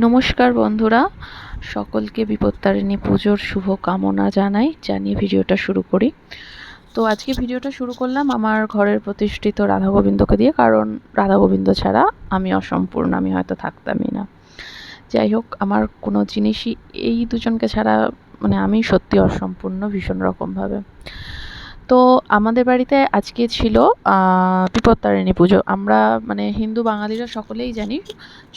নমস্কার বন্ধুরা। সকলকে বিপত্তারিণী পুজোর শুভ কামনা জানাই। জানিয়ে ভিডিওটা শুরু করি। তো আজকে ভিডিওটা শুরু করলাম আমার ঘরের প্রতিষ্ঠিত রাধা গোবিন্দকে দিয়ে, কারণ রাধা গোবিন্দ ছাড়া আমি অসম্পূর্ণ, আমি হয়তো থাকতামই না। যাই হোক, আমার কোনো জিনিসই, এই দুজনকে ছাড়া মানে আমি সত্যি অসম্পূর্ণ ভীষণ রকমভাবে। তো আমাদের বাড়িতে আজকে ছিল বিপত্তারিণী পুজো। আমরা মানে হিন্দু বাঙালিরা সকলেই জানি,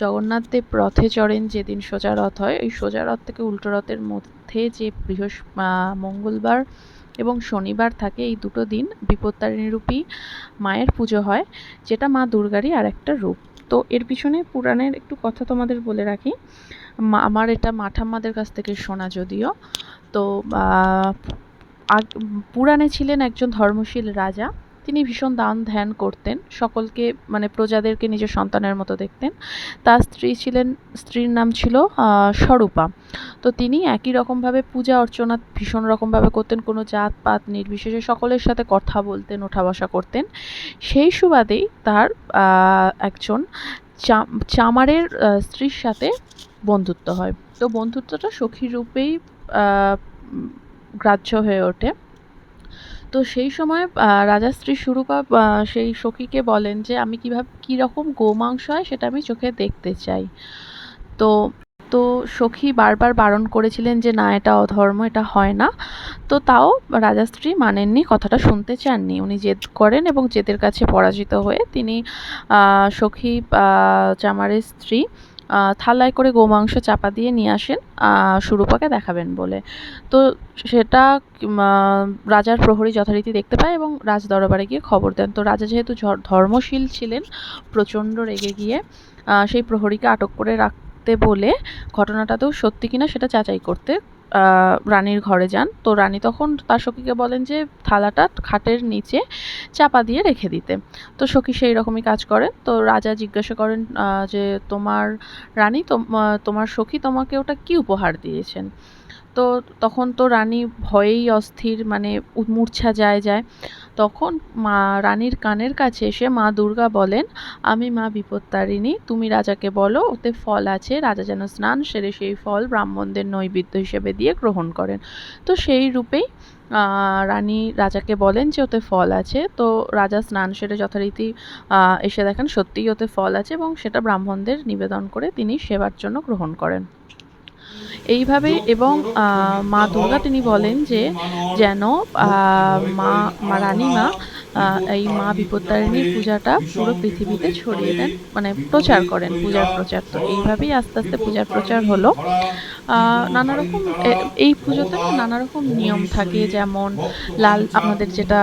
জগন্নাথ দেব রথে চড়েন যেদিন সোজা রথ হয়। ওই সোজা রথ থেকে উল্টো রথের মধ্যে যে বৃহস্ মঙ্গলবার এবং শনিবার থাকে, এই দুটো দিন বিপত্তারিণী রূপী মায়ের পুজো হয়, যেটা মা দুর্গারই আর একটা রূপ। তো এর পিছনে পুরাণের একটু কথা তোমাদের বলে রাখি। আমার এটা মাঠাম্মাদের কাছ থেকে শোনা যদিও। তো পুরাণে ছিলেন একজন ধর্মশীল রাজা। তিনি ভীষণ দান ধ্যান করতেন, সকলকে মানে প্রজাদেরকে নিজের সন্তানের মতো দেখতেন। তার স্ত্রী ছিলেন, স্ত্রীর নাম ছিল স্বরূপা। তো তিনি একই রকমভাবে পূজা অর্চনা ভীষণ রকমভাবে করতেন, কোনো জাত পাত নির্বিশেষে সকলের সাথে কথা বলতেন, ওঠা বসা করতেন। সেই সুবাদেই তার একজন চামারের স্ত্রীর সাথে বন্ধুত্ব হয়। তো বন্ধুত্বটা সখী রূপেই গ্রাহ্য হয়ে ওঠে। তো সেই সময় রাজা স্ত্রী সুরূপা সেই সখীকে বলেন যে, আমি কীভাবে, কীরকম গোমাংস হয় সেটা আমি চোখে দেখতে চাই। তো তো সখী বারবার বারণ করেছিলেন যে, না, এটা অধর্ম, এটা হয় না। তো তাও রাজা স্ত্রী মানেননি, কথাটা শুনতে চাননি। উনি জেদ করেন এবং জেদের কাছে পরাজিত হয়ে তিনি সখী চামারের স্ত্রী থালায় করে গোমাংস চাপা দিয়ে নিয়ে আসেন সুরূপাকে দেখাবেন বলে। তো সেটা রাজার প্রহরী যথারীতি দেখতে পায় এবং রাজ দরবারে গিয়ে খবর দেন। তো রাজা যেহেতু ধর্মশীল ছিলেন, প্রচণ্ড রেগে গিয়ে সেই প্রহরীকে আটক করে রাখতে বলে ঘটনাটা তো সত্যি কিনা সেটা যাচাই করতে রানীর ঘরে যান। তো রানী তখন তার সখীকে বলেন যে, থালাটা খাটের নিচে চাপা দিয়ে রেখে দিতে। তো সখী সেই রকমই কাজ করেন তো রাজা জিজ্ঞাসা করেন যে, তোমার রানী তোমার সখী তোমাকে ওটা কি উপহার দিয়েছেন? তো তখন তো রানী ভয়েই অস্থির মানে মূর্ছা যায় যায়। তখন মা, রানীর কানের কাছে এসে মা দুর্গা বলেন, আমি মা বিপত্তারিণী, তুমি রাজাকে বলো, ওতে ফল আছে, রাজা যেন স্নান সেরে সেই ফল ব্রাহ্মণদের নৈবেদ্য হিসেবে দিয়ে গ্রহণ করেন। তো সেই রূপেই রানী রাজাকে বলেন যে, ওতে ফল আছে। তো রাজা স্নান সেরে যথারীতি এসে দেখেন সত্যিই ওতে ফল আছে এবং সেটা ব্রাহ্মণদের নিবেদন করে তিনি সেবার জন্য গ্রহণ করেন। এইভাবে এবং মা দুর্গা তিনি বলেন যে যেন মা মা রানীমা এই মা বিপত্তারিণীর পূজাটা পুরো পৃথিবীতে ছড়িয়ে দেন মানে প্রচার করেন, পূজার প্রচার। তো এইভাবেই আস্তে আস্তে পূজার প্রচার হলো। নানা রকম এই পুজোতে নানা রকম নিয়ম থাকে, যেমন লাল, আমাদের যেটা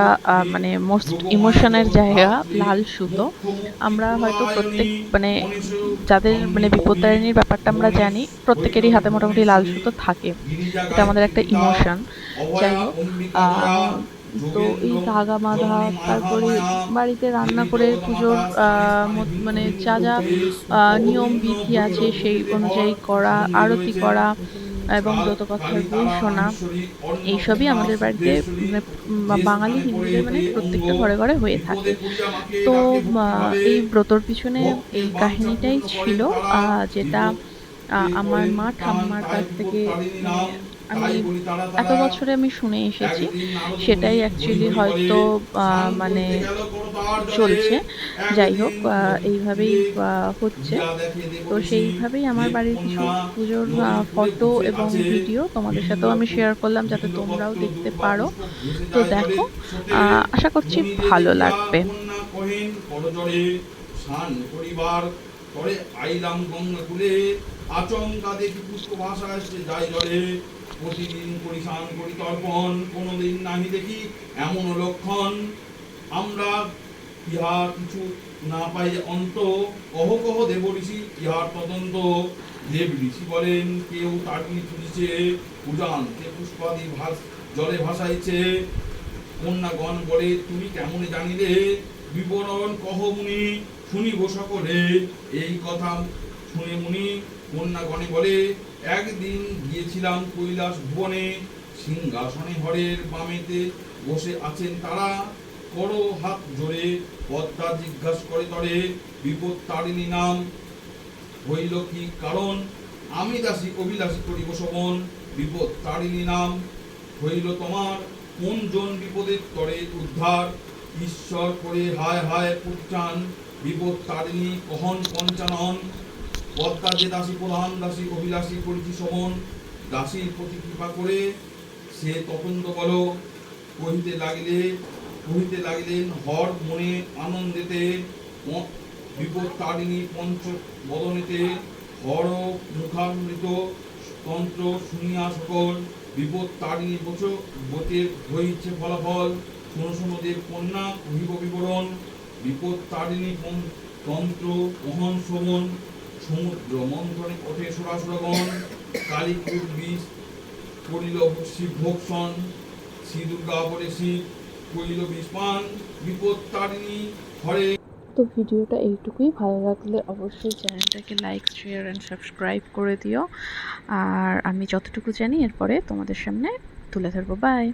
মানে মোস্ট ইমোশনের জায়গা, লাল সুতো। আমরা হয়তো প্রত্যেক মানে যাদের মানে বিপত্তারিণীর ব্যাপারটা আমরা জানি, প্রত্যেকেরই হাতে মোটামুটি লাল সুতো থাকে। এটা আমাদের একটা ইমোশন যাই হোক তো এই ধাগা বাঁধা, তারপরে বাড়িতে রান্না করে পুজোর মানে যা যা নিয়ম, বিধি আছে সেই অনুযায়ী করা, আরতি করা এবং ব্রতকথার বই শোনা, এইসবই আমাদের বাড়িতে মানে বাঙালি হিন্দুদের মানে প্রত্যেকটা ঘরে ঘরে হয়ে থাকে। তো এই ব্রতর পিছনে এই কাহিনীটাই ছিল যেটা আমার মা ঠাম্মার কাছ থেকে আমি এত বছরে আমি শুনে এসেছি। সেটাই অ্যাকচুয়ালি হয়তো মানে চলছে। যাই হোক এইভাবেই হচ্ছে। তো সেইভাবেই আমার বাড়ির কিছু পুজোর ফটো এবং ভিডিও তোমাদের সাথেও আমি শেয়ার করলাম যাতে তোমরাও দেখতে পারো। তো দেখো আশা করছি ভালো লাগবে। পরিবার করে আইলাম গঙ্গা কুলে আচমকা দেখি পুষ্প ভাষা এসে যাই জলে। প্রতিদিন পরিশান করি তর্পণ, কোনোদিন নাহি দেখি এমন লক্ষণ। আমরা ইহা কিছু না পাই অন্ত, কহ কহ দেব ঋষি, ইহার তদন্ত। দেব ঋষি বলেন, কেউ তাটনি খুঁজছে, উজান কে পুষ্পাদি ভাস, জলে ভাসাইছে। কন্যাগণ বলে, তুমি কেমন জানিলে? বিবরণ কহ মুনি, শুনিব সকলে। এই কথা শুনে মুনি কন্যাগণে বলে একদিন গিয়েছিলাম কৈলাস ভুবনে, সিংহাসনে হরের বামেতে বসে আছেন তারা। করো হাত জোরে পদ্মা জিজ্ঞাস করে তরে, বিপদ তারিণী নাম। হইল কি কারণ? আমি দাসী, অভিলাষী করিব শমন বিপদ তারিণী নাম। হইল তোমার কোন জন বিপদের তরে উদ্ধার? ঈশ্বর করে হায় হায় পুত্রান বিপদ তারিণী কহন পঞ্চানন। পদ্মা যে দাসী প্রধান, দাসী অভিলাষী করিছি সমন, দাসীর প্রতি কৃপা করে সে তপন্ত বল কহিতে লাগিলে, কহিতে লাগিলেন, হর মনে আনন্দেতে বিপদ তারিণী পঞ্চ বদনেতে, হর মুখামৃত তন্ত্র শুনিয়া সকল বিপদ তারিণী বচ বতের হইছে ফলাফল। শোনো শোনো দেব কন্যা, কহিব বিবরণ বিপদ তারিণী তন্ত্র মহন শ্রবণ সমুদ্র মন্থনে ওঠে সরাসুরগণ কালীপুর বিষ করিল শিব ভোক্ষণ শ্রী দুর্গা বলে শিব করিল বিষপান বিপদ তারিণী হরে। তো ভিডিওটা এইটুকুই, ভালো লাগলে অবশ্যই চ্যানেলটাকে লাইক শেয়ার অ্যান্ড সাবস্ক্রাইব করে দিও। আর আমি যতটুকু জানি, এরপরে তোমাদের সামনে তুলে ধরবো। বাই